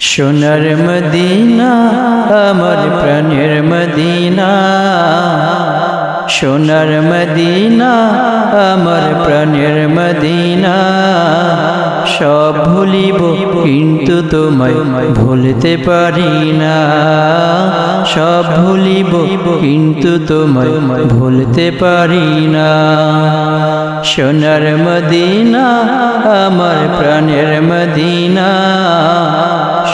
সোনার মদিনা, আমার প্রাণের মদিনা। সোনার মদিনা, আমার প্রাণের মদিনা। সব ভুলিব কিন্তু তোমায় ভুলতে পারি না। সব ভুলিব কিন্তু তোমায় ভুলতে পারি না। সোনার মদিনা, আমার প্রাণের মদিনা।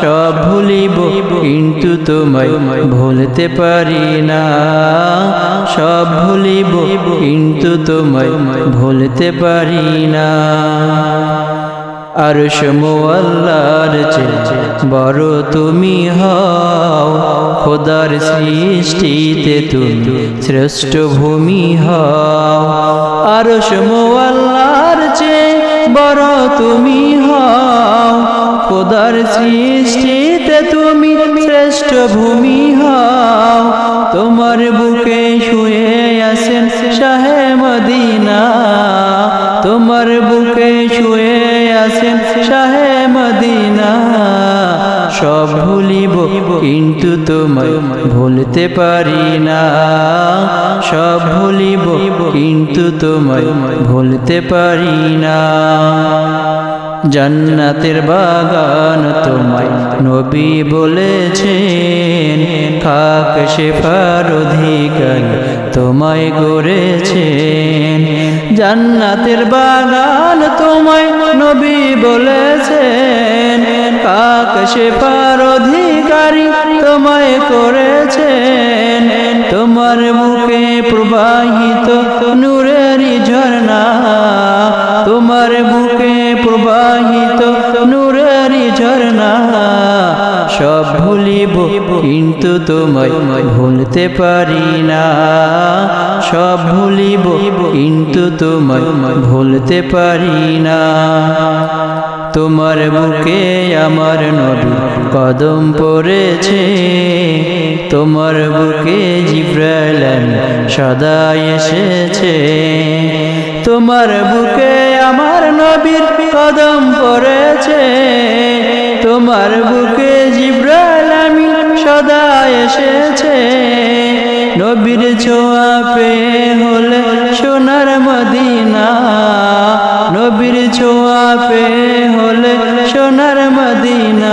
সব ভুলিব, কিন্তু তোমায় ভুলতে পারি না। সব ভুলিব, কিন্তু তোমায় ভুলতে পারি না। আর সমুয়াল্লার চেয়ে বড় তুমি হও, খোদার সৃষ্টিতে তুমি শ্রেষ্ঠ ভূমি হও। আর সমুয়াল্লার চেয়ে বড় তুমি হও খোদার সৃষ্টিতে তুমি শ্রেষ্ঠ ভূমি হও। তোমার বুকে শুয়ে আছেন শাহে মদিনা। তোমার বুকে শুয়ে আছেন শাহে মদিনা। সব ভুলিব কিন্তু তোমায় ভুলতে পারি না। সব ভুলিব কিন্তু তোমায় ভুলতে পারি না। জান্নাতের বাগান তোমায় নবী বলেছেন, খাক শেফার অধিকারী তোমায় গড়েছেন। জান্নাতের বাগান তোমায় নবী বলেছেন কাক শেফার অধিকারী তোমায় করেছেন। তোমার মুখে প্রবাহিত নূরেরই ভুলিব, কিন্তু তোমায় ভুলতে পারি না। সব ভুলিব, কিন্তু তোমায় ভুলতে পারি না। তোমার বুকে আমার নবী কদম পড়েছে। তোমার বুকে জিব্রাইল সদা এসেছে। তোমার বুকে আমার নবীর কদম পড়েছে। তোমার বুকে সদা এসেছে। নবীর ছোঁয়া পেয়ে হলে সোনার মদিনা। নবীর ছোঁয়া পেয়ে হলে সোনার মদিনা।